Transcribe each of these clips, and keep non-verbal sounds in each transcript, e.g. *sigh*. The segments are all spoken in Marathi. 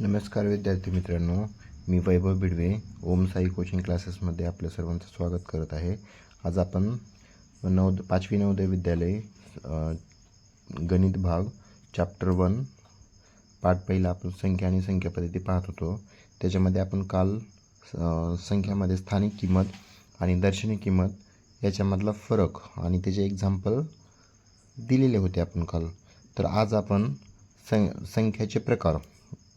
नमस्कार विद्यार्थी मित्रांनो मी वैभव बिडवे ओम साई कोचिंग क्लासेसमध्ये आपल्या सर्वांचं स्वागत करत आहे. आज आपण नव पाचवी नवोदय विद्यालय गणित भाग चॅप्टर वन पाठ पहिला आपण संख्या आणि संख्या पद्धती पाहत होतो. त्याच्यामध्ये आपण काल संख्यामध्ये स्थानिक किंमत आणि दर्शनी किंमत याच्यामधला फरक आणि त्याचे एक्झाम्पल दिलेले होते आपण काल. तर आज आपण सं संख्याचे प्रकार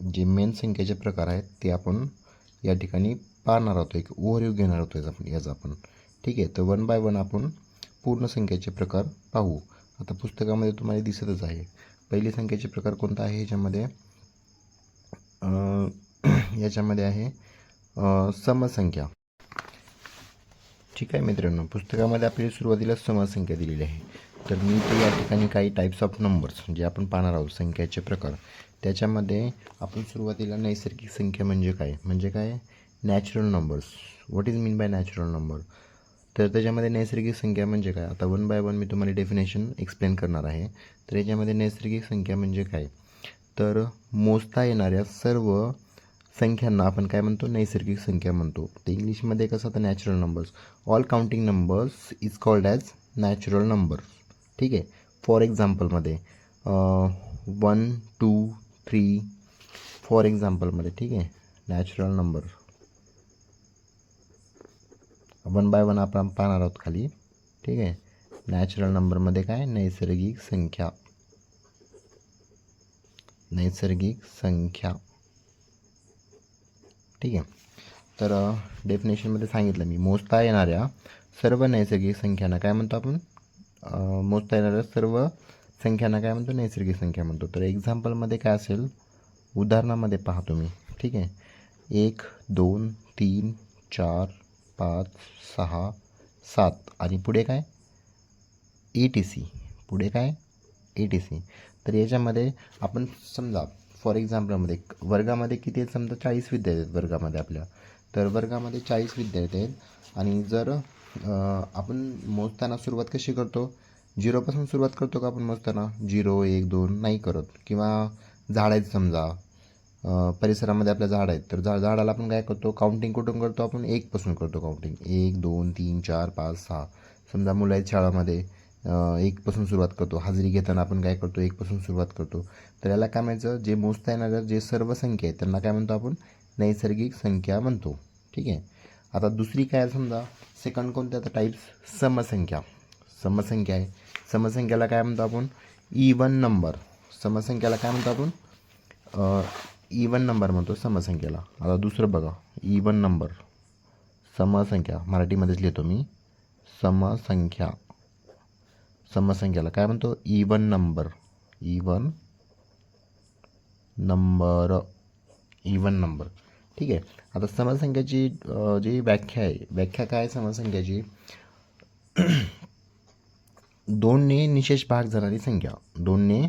जे मेन संख्येचे प्रकार आहेत ते आपण या ठिकाणी पाहणार आहोत. एक ओव्हरव्ह्यू घेणार आहोत याचा आपण याचा आपण. ठीक आहे? तर वन बाय वन आपण पूर्ण संख्येचे प्रकार पाहू. आता पुस्तकामध्ये तुम्हाला दिसतच आहे. पहिली संख्येचे प्रकार कोणता आहे? याच्यामध्ये *clears throat* याच्यामध्ये आहे समसंख्या. ठीक आहे मित्रांनो? पुस्तकामध्ये आपल्याला सुरुवातीला समसंख्या दिलेली आहे. तर मी ते या ठिकाणी काही टाईप्स ऑफ नंबर्स जे आपण पाहणार आहोत संख्याचे प्रकार. त्याच्यामध्ये आपण सुरुवातीला नैसर्गिक संख्या म्हणजे काय? म्हणजे काय? Natural numbers what is mean by natural number तर त्याच्यामध्ये नैसर्गिक संख्या म्हणजे काय? आता वन बाय वन मी तुम्हाला डेफिनेशन एक्सप्लेन करणार आहे. तर याच्यामध्ये नैसर्गिक संख्या म्हणजे काय? तर मोजता येणाऱ्या सर्व संख्यांना आपण काय म्हणतो? नैसर्गिक संख्या म्हणतो. ते इंग्लिशमध्ये कसं तर natural numbers all counting numbers is called as natural numbers ठीक आहे? फॉर एक्झाम्पलमध्ये वन टू थ्री फॉर एक्झाम्पलमध्ये ठीक आहे natural number one by one आपण पाहणार आहोत खाली ठीक आहे नॅचरल नंबरमध्ये काय नैसर्गिक संख्या. नैसर्गिक संख्या. ठीक आहे तर डेफिनेशनमध्ये सांगितलं मी. मोजता सर्व नैसर्गिक संख्यांना काय म्हणतो आपण? अ, मोजता सर्व संख्यांना काय म्हणतो? नैसर्गिक संख्या म्हणतो. तर एक्झाम्पलमध्ये काय असेल? उदाहरणामध्ये पहा तुम्ही. ठीक आहे? एक दोन तीन चार पाच सहा सात. आणि पुढे काय? ए टी सी पुढे काय? ए टी सी तर याच्यामध्ये आपण समजा फॉर एक्झाम्पलमध्ये वर्गामध्ये किती आहेत समजा? चाळीस विद्यार्थी आहेत वर्गामध्ये आपल्या. तर वर्गामध्ये चाळीस विद्यार्थी आहेत. आणि जर आपण मोजताना सुरुवात कशी करतो? झिरोपासून सुरुवात करतो का आपण मोजताना? झिरो एक दोन नाही करत. किंवा झाड आहेत समजा परिसरामध्ये आपल्या झाड आहेत तर झाड झाडाला आपण काय करतो? काउंटिंग कुठून करतो आपण? एकपासून करतो काउंटिंग एक दोन तीन चार पाच सहा. समजा मुलं आहेत शाळामध्ये एकपासून सुरुवात करतो. हाजरी घेताना आपण काय करतो? एकपासून सुरुवात करतो. तर याला काय म्हणायचं? जे मोजता येणाऱ्या जे सर्व संख्या आहेत त्यांना काय म्हणतो आपण? नैसर्गिक संख्या म्हणतो. ठीक आहे? आता दुसरी काय आहे समजा? सेकंड कोणत्या आता टाईप्स समसंख्या. समसंख्या आहे. समसंख्याला काय म्हणतो आपण? E इवन नंबर समसंख्याला काय म्हणतो आपण? इवन नंबर e म्हणतो समसंख्येला. आता दुसरं बघा. E इवन नंबर समसंख्या. मराठीमध्येच लिहितो मी. समसंख्या. समसंख्याला काय म्हणतो? Even number even number even number ठीक आहे. आता समसंख्याची जी व्याख्या आहे व्याख्या काय आहे समसंख्याची? दोनने निशेष भाग जाणारी संख्या. दोनने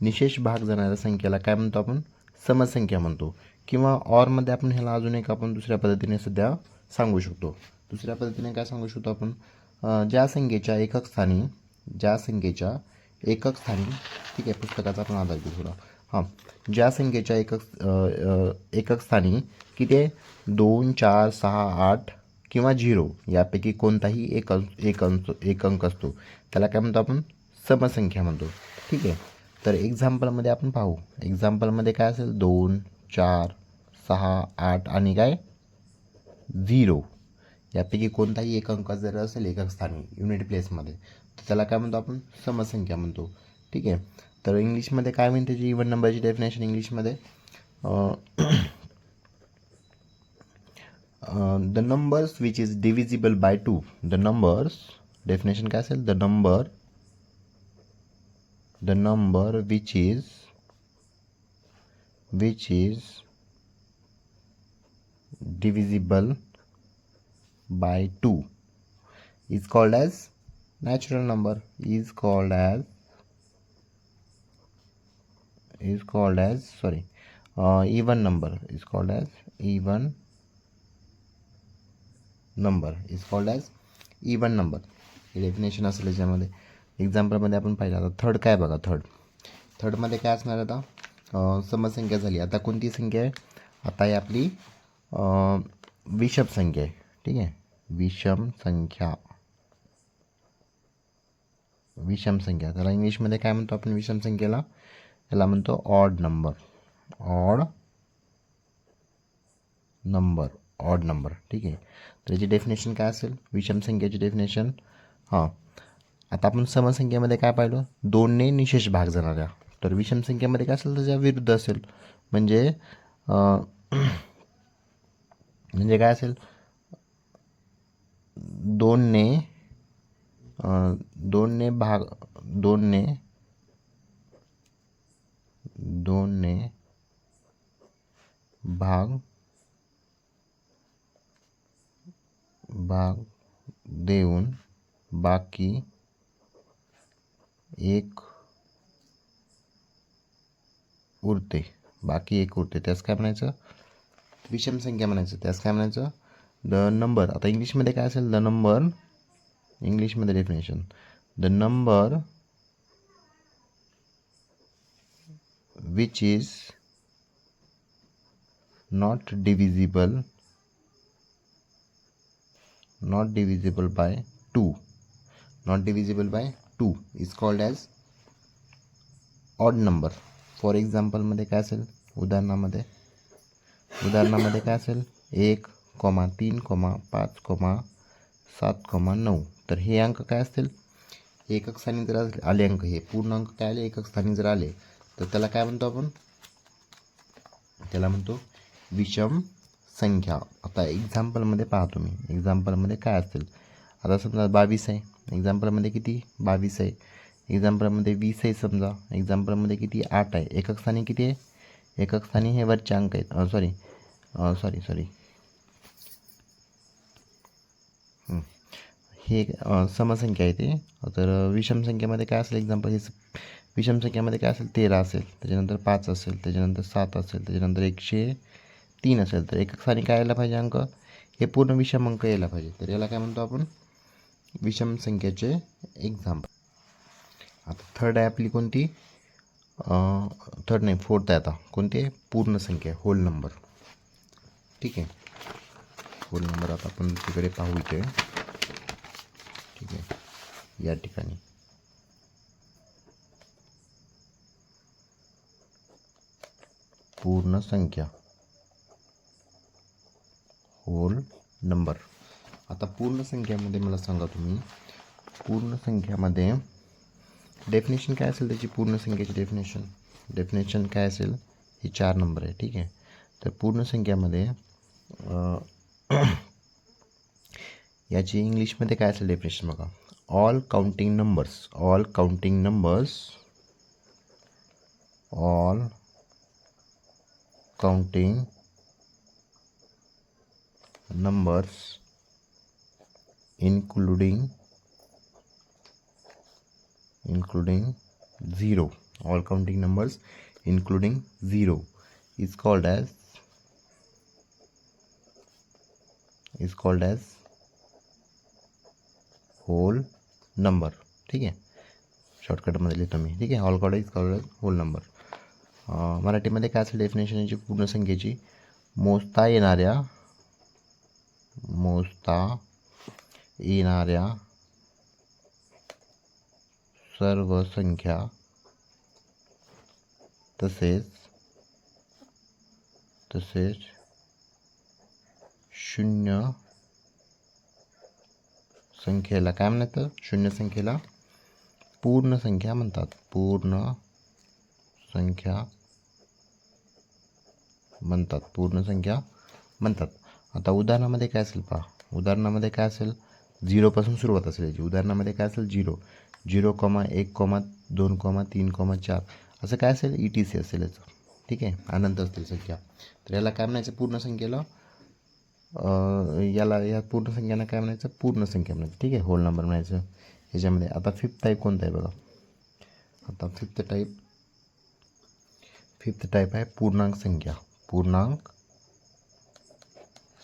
निशेष भाग जाणाऱ्या संख्येला काय म्हणतो आपण? समसंख्या म्हणतो. किंवा ऑरमध्ये आपण ह्याला अजून एक आपण दुसऱ्या पद्धतीने सध्या सांगू शकतो. दुसऱ्या पद्धतीने काय सांगू शकतो आपण? ज्या संख्येच्या एकक स्थानी ज्या संख्येच्या एकक स्थानी ठीक आहे पुस्तकाचा आपण आधार घेऊ थोडा. हां ज्या संख्येच्या एकक एकक स्थानी किती आहे? दोन चार सहा आठ किंवा झिरो यापैकी कोणताही एक एक अंक एक अंक असतो. त्याला काय म्हणतो आपण? समसंख्या म्हणतो. ठीक आहे? तर एक्झाम्पलमध्ये आपण पाहू. एक्झाम्पलमध्ये काय असेल? दोन चार सहा आठ आणि काय? झिरो. यापैकी कोणताही एक अंक जर असेल एकक स्थानी युनिट प्लेसमध्ये तर त्याला काय म्हणतो आपण? समसंख्या म्हणतो. ठीक आहे? तर इंग्लिशमध्ये काय म्हणते जी? इवन नंबरची डेफिनेशन इंग्लिशमध्ये the numbers which is divisible by two the numbers definition काय असेल the number the number which is which is divisible by 2 is called as natural number is called as is called as sorry uh, even number is called as even number is called as even number हे डेफिनेशन असेल याच्यामध्ये. एक्झाम्पलमध्ये आपण पाहिलं आता थर्ड काय बघा थर्ड थर्डमध्ये काय असणार आता? समसंख्या झाली. आता कोणती संख्या आहे? आता आहे आपली विषम संख्या आहे. ठीक आहे? विषम संख्या. विषम संख्या. त्याला इंग्लिशमध्ये काय म्हणतो आपण विषम संख्येला? त्याला म्हणतो odd number odd number odd number ठीक आहे? तर याची डेफिनेशन काय असेल? विषम संख्येची डेफिनेशन हां. आता आपण समसंख्येमध्ये काय पाहिलं? दोनने निशेष भाग जाणाऱ्या. तर विषम संख्येमध्ये काय असेल? त्याच्या विरुद्ध असेल. म्हणजे म्हणजे काय असेल? दोनने दोनने भाग दोनने दोनने भाग भाग देऊन बाकी एक उरते. बाकी एक उरते. त्यास काय म्हणायचं? विषम संख्या म्हणायचं. त्यास काय म्हणायचं? द नंबर आता इंग्लिशमध्ये काय असेल? द नंबर इंग्लिशमध्ये definition the number which is not divisible not divisible by 2 not divisible by 2 is called as odd number. For एक्झाम्पलमध्ये काय असेल? उदाहरणामध्ये. उदाहरणामध्ये काय असेल? एक कॉमा तीन कॉमा पाच कॉमा सात कॉमा नऊ. तर हे अंक काय असतील? एकक स्थानी जर आले अंक. हे पूर्ण अंक काय आले? एकक स्थानी जर आले तर त्याला काय म्हणतो आपण? त्याला म्हणतो विषम संख्या. आता एक्झाम्पलमध्ये पहा तुम्ही. एक्झाम्पलमध्ये काय असेल? आता समजा बावीस आहे. एक्झाम्पलमध्ये किती? बावीस आहे. एक्झाम्पलमध्ये वीस आहे समजा. एक्झाम्पलमध्ये किती? आठ आहे. एकक स्थानी किती आहे? एकक स्थानी हे वरचे अंक आहेत. सॉरी सॉरी सॉरी हे समसंख्या आहे ते. तर विषम संख्येमध्ये काय असेल? एक्झाम्पल हे विषम संख्येमध्ये काय असेल? तेरा असेल. त्याच्यानंतर पाच असेल. त्याच्यानंतर सात असेल. त्याच्यानंतर एकशे तीन असेल तर. एकक स्थानी काय यायला पाहिजे अंक. हे पूर्ण विषम अंक यायला पाहिजे. तर याला काय म्हणतो आपण? विषम संख्येचे एक्झाम्पल आता थर्ड आहे आपली कोणती? थर्ड नाही फोर्थ आहे आता. कोणती आहे? पूर्ण संख्या होल नंबर ठीक आहे. होल नंबर आता आपण तिकडे पाहू इथे. ठीक आहे. या ठिकाणी. पूर्ण संख्या. होल नंबर आता पूर्ण संख्यामध्ये मला सांगा तुम्ही. पूर्ण संख्यामध्ये डेफिनेशन काय पूर्ण संख्येची डेफिनेशन डेफिनेशन काय ही चार नंबर आहे ठीक आहे? तर पूर्ण संख्यामध्ये अं, *clears throat* याची इंग्लिशमध्ये काय डेफिनेशन बघा. All counting numbers all counting numbers all counting numbers including including 0 all counting numbers including 0 is called as is called as whole number ठीक आहे शॉर्टकटमध्ये लिहितो मी ठीक आहे all called is called whole number मराठीमध्ये काय असेल डेफिनेशन याची पूर्ण संख्येची मोजता येणाऱ्या मोजता येणाऱ्या सर्व संख्या तसेच तसेच शून्य संख्येला काय म्हणतात? शून्य संख्येला पूर्ण संख्या म्हणतात. पूर्ण संख्या म्हणतात. पूर्ण संख्या म्हणतात. आता उदाहरणामध्ये काय असेल पहा. उदाहरणामध्ये काय असेल? झिरोपासून सुरुवात असेल याची. उदाहरणामध्ये काय असेल? झिरो. झिरो कॉमा एक कॉमा दोन कॉमा तीन कॉमा चार. असं काय असेल? ई टी सी असेल याचं. ठीक आहे? अनंत असतील संख्या. तर याला काय म्हणायचं? पूर्ण संख्येला याला या पूर्ण संख्यांना काय म्हणायचं? पूर्ण संख्या म्हणायचं. ठीक आहे? होल नंबर म्हणायचं. याच्यामध्ये आता फिफ्थ टाईप कोणता आहे बघा? आता फिफ्थ टाईप फिफ्थ टाईप आहे पूर्णांक संख्या. पूर्णांक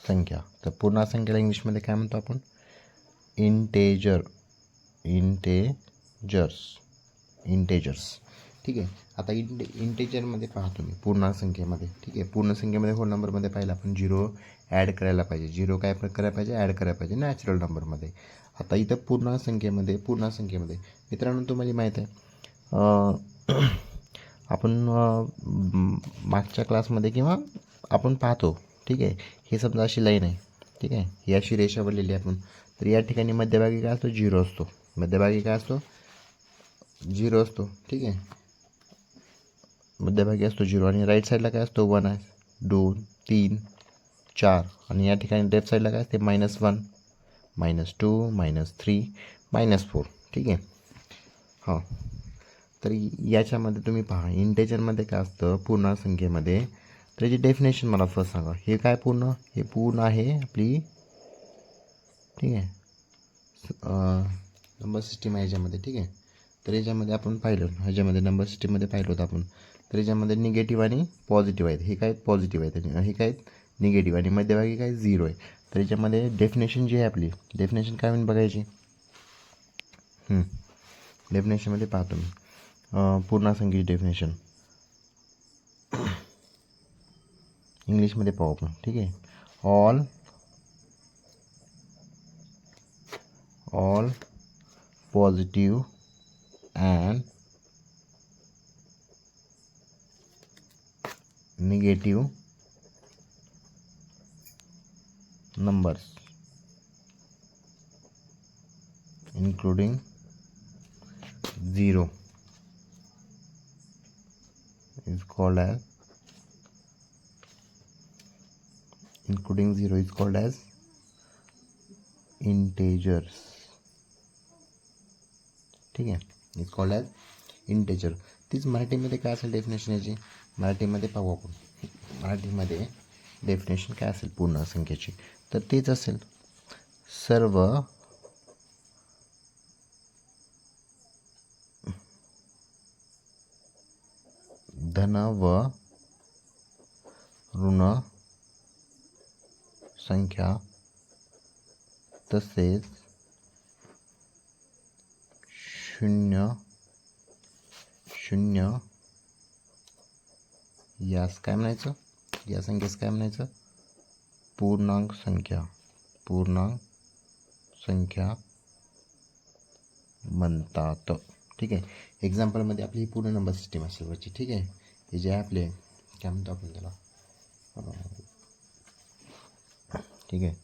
संख्या. तर पूर्ण संख्येला इंग्लिशमध्ये काय म्हणतो आपण? इंटेजर इंटेजर्स इंटेजर्स ठीक आहे? आता इंटे इंटेजरमध्ये पहा तुम्ही पूर्ण संख्येमध्ये. ठीक आहे? पूर्ण संख्येमध्ये होल नंबरमध्ये पाहिलं आपण झिरो ॲड करायला पाहिजे. झिरो काय करायला पाहिजे? ॲड करायला पाहिजे. नॅचरल नंबरमध्ये आता इथं पूर्ण संख्येमध्ये पूर्ण संख्येमध्ये. मित्रांनो तुम्हाला माहीत आहे *coughs* आपण मागच्या क्लासमध्ये किंवा आपण पाहतो ठीक आहे? हे समजा अशी लाईन आहे. ठीक आहे? ही अशी रेषा बनलेली आहे आपण. तर या ठिकाणी मध्यभागी काय असतो? झिरो असतो. मध्यभागी काय असतो? झिरो असतो. ठीक आहे? मध्यभागी असतो झिरो. आणि राईट साईडला काय असतो? वन आहे. दोन तीन चार. आणि या ठिकाणी लेफ्ट साईडला काय असते? Minus one minus two minus three minus four ठीक आहे? हां. तर याच्यामध्ये तुम्ही पहा. इंटेजरमध्ये काय असतं? पूर्ण संख्येमध्ये तर याची डेफिनेशन मला फर्स्ट सांगा. हे काय पूर्ण? हे पूर्ण आहे आपली ठीक आहे. नंबर सिस्टीम आहे याच्यामध्ये ठीक आहे. तर याच्यामध्ये आपण पाहिलं ह्याच्यामध्ये नंबर सिस्टीममध्ये पाहिलं होतं आपण. तर याच्यामध्ये निगेटिव्ह आणि पॉझिटिव्ह आहेत. हे काय पॉझिटिव्ह आहेत? हे काय निगेटिव्ह आणि मध्यभागी काय झिरो आहे? तर याच्यामध्ये डेफिनेशन जी आहे आपली डेफिनेशन काय म्हणून बघायची? डेफिनेशनमध्ये पाहतो मी. पूर्ण संख्येची डेफिनेशन इंग्लिशमध्ये पाहू आपण ठीक आहे all all positive and negative numbers, including zero. Is called as including 0 is called as integers. ठीक आहे? इज कॉल्ड ॲज इंटेजर तीच मराठीमध्ये काय असेल डेफिनेशन याची? मराठीमध्ये पाहू आपण. मराठीमध्ये डेफिनेशन काय असेल? पूर्ण संख्येची. तर तेच असेल. सर्व धन व ऋण संख्या तसेच शून्य शून्य. यास काय म्हणायचं? या संख्येस काय म्हणायचं? पूर्णांक संख्या. पूर्णांक संख्या म्हणतात. ठीक आहे. एक्झाम्पलमध्ये आपली ही पूर्ण नंबर सिस्टीम असेल वरची. ठीक आहे. हे जे आहे आपले काय म्हणतो आपण त्याला? ठीक आहे.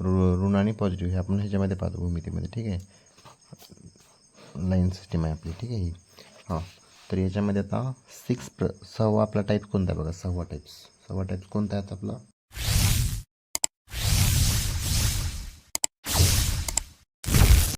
ऋ ऋण आणि पॉझिटिव्ह हे आपण ह्याच्यामध्ये पाहतो भूमितीमध्ये. ठीक आहे. लाईन सिस्टीम आहे आपली. ठीक आहे ही. हां. तर याच्यामध्ये आता सिक्स प्र सहावा आपला टाईप कोणता आहे बघा? सहावा टाईप्स सहावा टाईप कोणता आहे आता आपला?